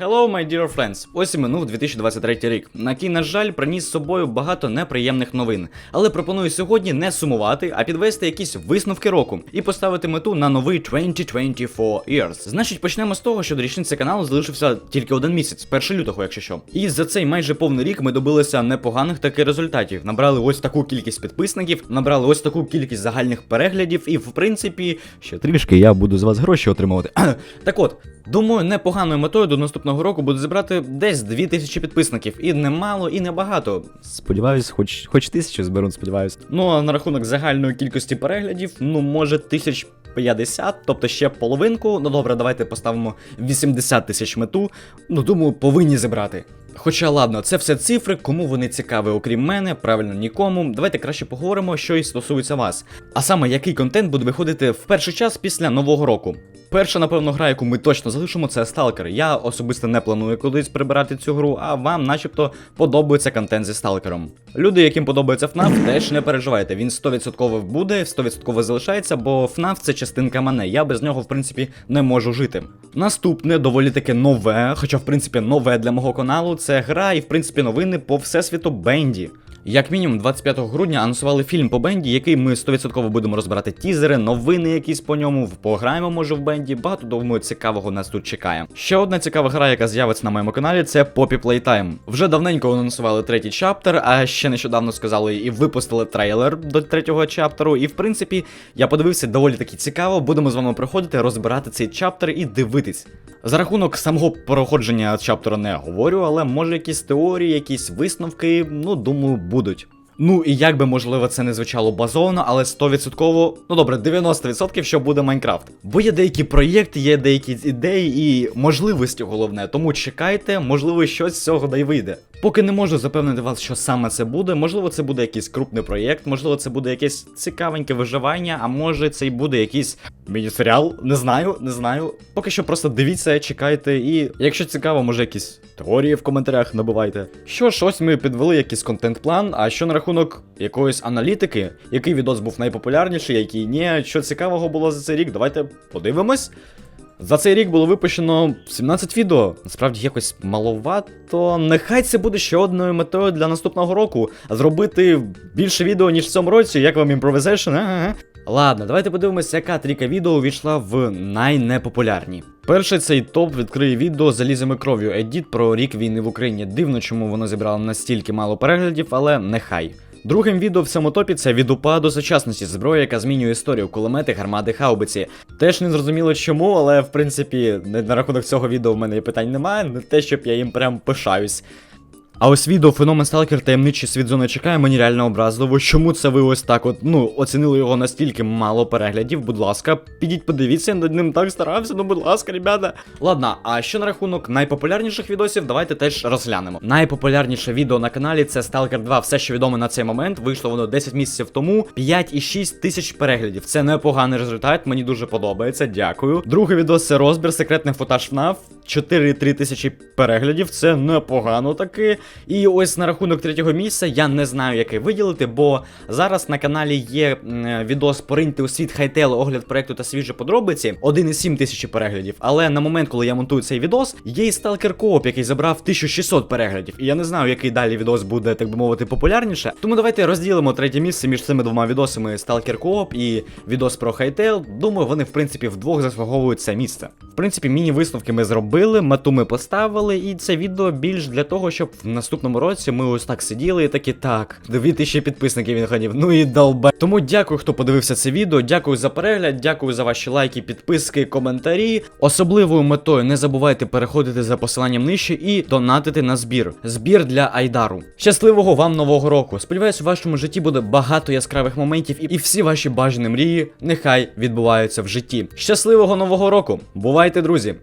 Hello, my dear friends! Ось і минув 2023 рік, на який, на жаль, приніс з собою багато неприємних новин. Але пропоную сьогодні не сумувати, а підвести якісь висновки року і поставити мету на новий 2024 years. Значить, почнемо з того, що до річниці каналу залишився тільки один місяць, 1 лютого, якщо що. І за цей майже повний рік ми добилися непоганих таких результатів. Набрали ось таку кількість підписників, набрали ось таку кількість загальних переглядів, і в принципі, ще трішки я буду з вас гроші отримувати. так от. Думаю, непоганою метою до наступного року буде зібрати десь 2000 підписників. І не мало, і не багато. Сподіваюсь, хоч хоч тисячу зберуть, сподіваюсь. Ну а на рахунок загальної кількості переглядів, ну може тисяч 50, тобто ще половинку. Ну добре, давайте поставимо 80 тисяч мету. Ну думаю, повинні зібрати. Хоча ладно, це все цифри, кому вони цікаві, окрім мене, правильно нікому. Давайте краще поговоримо, що і стосується вас. А саме, який контент буде виходити в перший час після нового року. Перша, напевно, гра, яку ми точно залишимо, це Stalker. Я особисто не планую кудись прибирати цю гру, а вам, начебто, подобається контент зі Сталкером. Люди, яким подобається FNAF, теж не переживайте. Він 100% буде, 100% залишається, бо FNAF це частинка мене. Я без нього, в принципі, не можу жити. Наступне доволі таке нове, хоча, в принципі, нове для мого каналу, це гра і, в принципі, новини по всесвіту Бенді. Як мінімум, 25 грудня анонсували фільм по Бенді, який ми 100% будемо розбирати тізери, новини якісь по ньому, пограємо, може, в Бенді. Багато думаю, цікавого нас тут чекає. Ще одна цікава гра, яка з'явиться на моєму каналі, це Poppy Playtime. Вже давненько анонсували третій чаптер, а ще нещодавно сказали і випустили трейлер до третього чаптеру. І в принципі, я подивився доволі таки цікаво. Будемо з вами проходити, розбирати цей чаптер і дивитись. За рахунок самого проходження чаптера не говорю, але може якісь теорії, якісь висновки, ну думаю, будуть. Ну і як би можливо це не звучало базовано, але 100%, ну добре, 90% що буде Майнкрафт. Бо є деякі проєкти, є деякі ідеї і можливості головне. Тому чекайте, можливо, щось з цього да й вийде. Поки не можу запевнити вас, що саме це буде. Можливо, це буде якийсь крупний проєкт, можливо, це буде якесь цікавеньке виживання, а може це й буде якийсь міні-серіал. Не знаю, не знаю. Поки що просто дивіться, чекайте, і якщо цікаво, може якісь теорії в коментарях набивайте. Що ж, ось ми підвели якийсь контент-план. А що на рахунок якоїсь аналітики, який відос був найпопулярніший, який ні, що цікавого було за цей рік, давайте подивимось. За цей рік було випущено 17 відео. Насправді якось маловато. Нехай це буде ще одною метою для наступного року. Зробити більше відео, ніж в цьому році, як вам імпровізейшн. Ладно, давайте подивимося, яка трійка відео увійшла в найнепопулярні. Перший цей топ відкриє відео залізами кров'ю Едіт про рік війни в Україні. Дивно, чому воно зібрало настільки мало переглядів, але нехай. Другим відео в цьому топі це від упа до сучасності зброя, яка змінює історію, кулемети, гармади, хаубиці. Теж не зрозуміло чому, але в принципі на рахунок цього відео в мене і питань немає, не те, щоб я їм прям пишаюсь. А ось відео феномен Сталкер таємничий світ зони чекає, мені реально образливо. Чому це ви ось так от, ну, оцінили його настільки мало переглядів, будь ласка, підіть подивіться, над ним так старався, ну будь ласка, ребята. Ладно, а що на рахунок найпопулярніших відосів, давайте теж розглянемо. Найпопулярніше відео на каналі це Stalker 2. Все, що відомо на цей момент, вийшло воно 10 місяців тому, 5,6 тисяч переглядів. Це непоганий результат, мені дуже подобається, дякую. Другий відос це розбір секретних футаж FNAF. 4-3 тисячі переглядів, це непогано таки. І ось на рахунок третього місця я не знаю, який виділити, бо зараз на каналі є відос Пориньте у світ хайтел, огляд проекту та свіжі подробиці. 1,7 тисячі переглядів. Але на момент, коли я монтую цей відос, є і Stalker Coop, який забрав 1600 переглядів. І я не знаю, який далі відос буде, так би мовити, популярніше. Тому давайте розділимо третє місце між цими двома відосами Stalker Coop і відос про хайтел. Думаю, вони в принципі вдвох заслуговують це місце. В принципі, міні-висновки ми зробили, мету ми поставили, і це відео більш для того, щоб наступному році ми ось так сиділи і такі так. 2000 підписників він ходів. Ну і долбе. Тому дякую, хто подивився це відео. Дякую за перегляд, дякую за ваші лайки, підписки, коментарі. Особливою метою не забувайте переходити за посиланням нижче і донатити на збір. Збір для Айдару. Щасливого вам нового року! Сподіваюсь, у вашому житті буде багато яскравих моментів, і всі ваші бажані мрії нехай відбуваються в житті. Щасливого нового року! Бувайте, друзі!